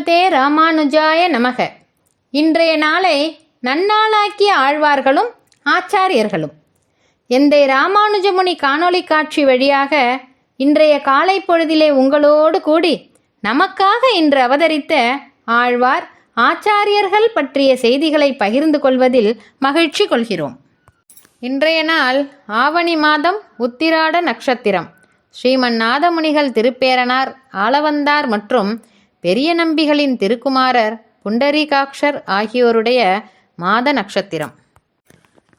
ராமானுஜாய நமக. இன்றைய நாளை நன்னாளாக்கிய ஆழ்வார்களும் ஆச்சாரியர்களும். எந்தை ராமானுஜமுனி காணொளி காட்சி வழியாக இன்றைய காலை பொழுதிலே உங்களோடு கூடி நமக்காக இன்று அவதரித்த ஆழ்வார் ஆச்சாரியர்கள் பற்றிய செய்திகளை பகிர்ந்து கொள்வதில் மகிழ்ச்சி கொள்கிறோம். இன்றைய நாள் ஆவணி மாதம் உத்திராட நட்சத்திரம். ஸ்ரீமன் நாதமுனிகள் திருப்பேரனார் ஆளவந்தார் மற்றும் பெரிய நம்பிகளின் திருக்குமாரர் புண்டரீகாட்சர் ஆகியோருடைய மாத நட்சத்திரம்.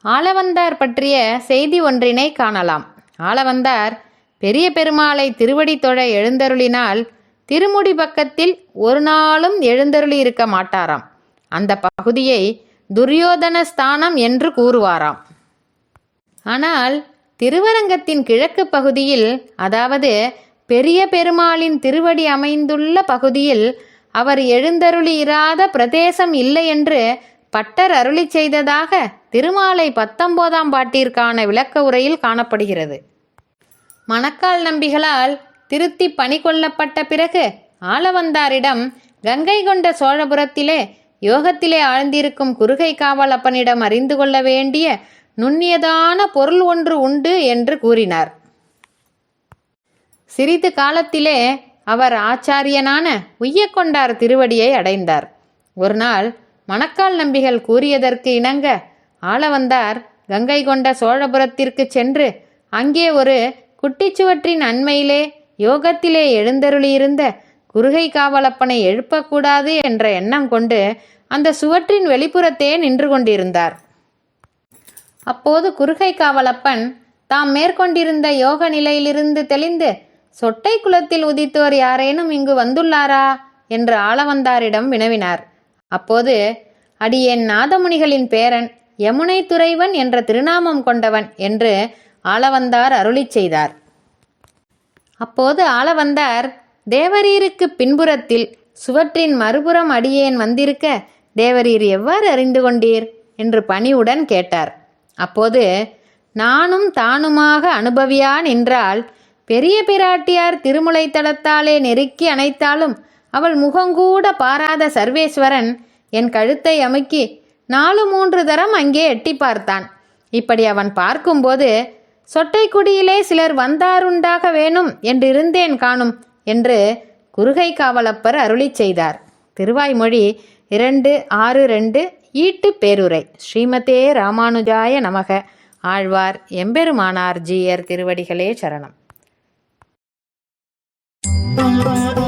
ஆளவந்தார் பற்றிய செய்தி ஒன்றினை காணலாம். ஆளவந்தார் பெரிய பெருமாளை திருவடி தொழ எழுந்தருளினால் திருமுடி பக்கத்தில் ஒரு நாளும் எழுந்தருளி இருக்க மாட்டாராம். அந்த பகுதியை துரியோதன ஸ்தானம் என்று கூறுவாராம். ஆனால் திருவரங்கத்தின் கிழக்கு பகுதியில் அதாவது பெரிய பெருமாளின் திருவடி அமைந்துள்ள பகுதியில் அவர் எழுந்தருளி இராத பிரதேசம் இல்லை என்று பட்டர் அருளி செய்ததாக திருமாலை பத்தொன்பதாம் பாட்டிற்கான விளக்க உரையில் காணப்படுகிறது. மணக்கால் நம்பிகளால் திருத்தி பணி கொள்ளப்பட்ட பிறகு ஆளவந்தாரிடம் கங்கை கொண்ட சோழபுரத்திலே யோகத்திலே ஆழ்ந்திருக்கும் குறுகை காவலப்பனிடம் அறிந்து கொள்ள வேண்டிய நுண்ணியதான பொருள் ஒன்று உண்டு என்று கூறினார். சிறிது காலத்திலே அவர் ஆச்சாரியனான உய்யக்கொண்டார் திருவடியை அடைந்தார். ஒரு நாள் மணக்கால் நம்பிகள் கூறியதற்கு இணங்க ஆளவந்தார் கங்கை கொண்ட சோழபுரத்திற்கு சென்று அங்கே ஒரு குட்டிச்சுவற்றின் அண்மையிலே யோகத்திலே எழுந்தருளியிருந்த குறுகை காவலப்பனை எழுப்பக்கூடாது என்ற எண்ணம் கொண்டு அந்த சுவற்றின் வெளிப்புறத்தே நின்று கொண்டிருந்தார். அப்போது குறுகை காவலப்பன் தாம் மேற்கொண்டிருந்த யோக நிலையிலிருந்து தெளிந்து சொட்டை குலத்தில் உதித்தோர் யாரேனும் இங்கு வந்துள்ளாரா? என்று ஆளவந்தாரிடம் வினவினார். அப்போது அடியேன் நாதமுனிகளின் பேரன் யமுனை துறைவன் என்ற திருநாமம் கொண்டவன் என்று ஆளவந்தார் அருளிச் செய்தார். அப்போது ஆளவந்தார் தேவரீருக்கு பின்புறத்தில் சுவற்றின் மறுபுறம் அடியேன் வந்திருக்க தேவரீர் எவ்வாறு அறிந்து கொண்டீர்? என்று பணிவுடன் கேட்டார். அப்போது நானும் தானுமாக அனுபவியா நின்றால் பெரிய பிராட்டியார் திருமுலை தளத்தாலே நெருக்கி அணைத்தாலும் அவள் முகங்கூட பாராத சர்வேஸ்வரன் என் கழுத்தை அமுக்கி நாலு மூன்று தரம் அங்கே எட்டி பார்த்தான். இப்படி அவன் பார்க்கும்போது சொட்டைக்குடியிலே சிலர் வந்தாருண்டாக வேணும் என்றிருந்தேன் காணும் என்று குறுகை காவலப்பர் அருளிச் செய்தார். திருவாய்மொழி இரண்டு ஆறு ரெண்டு ஈட்டு பேருரை. ஸ்ரீமதே ராமானுஜாய நமக. ஆழ்வார் எம்பெருமானார் ஜீயர் திருவடிகளே சரணம். Thank you.